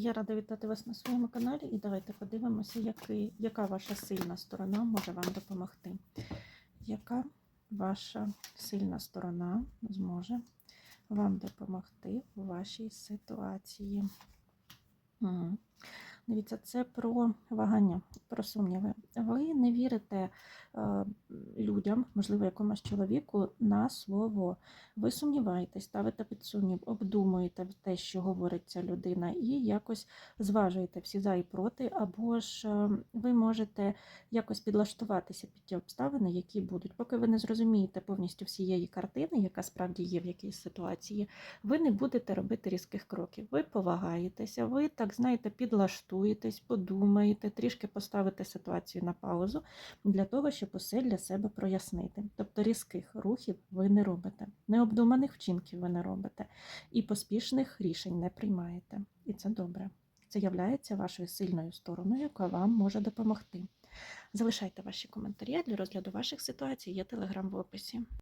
Я рада вітати вас на своєму каналі і давайте подивимося, який, яка ваша сильна сторона може вам допомогти. Яка ваша сильна сторона зможе вам допомогти в вашій ситуації? Угу. Дивіться, це про вагання, про сумніви. Ви не вірите е, людям, можливо, якомусь чоловіку, на слово. Ви сумніваєтесь, ставите під сумнів, обдумуєте те, що говорить ця людина, і якось зважуєте всі за і проти, або ж е, ви можете якось підлаштуватися під ті обставини, які будуть. Поки ви не зрозумієте повністю всієї картини, яка справді є в якійсь ситуації, ви не будете робити різких кроків. Ви повагаєтеся, ви так знаєте, підлаштуєтесь, подумаєте, трішки поставите ситуацію на паузу для того, щоб усе для себе прояснити. Тобто різких рухів ви не робите, необдуманих вчинків ви не робите, і поспішних рішень не приймаєте. І це добре. Це являється вашою сильною стороною, яка вам може допомогти. Залишайте ваші коментарі для розгляду ваших ситуацій. Є телеграм в описі.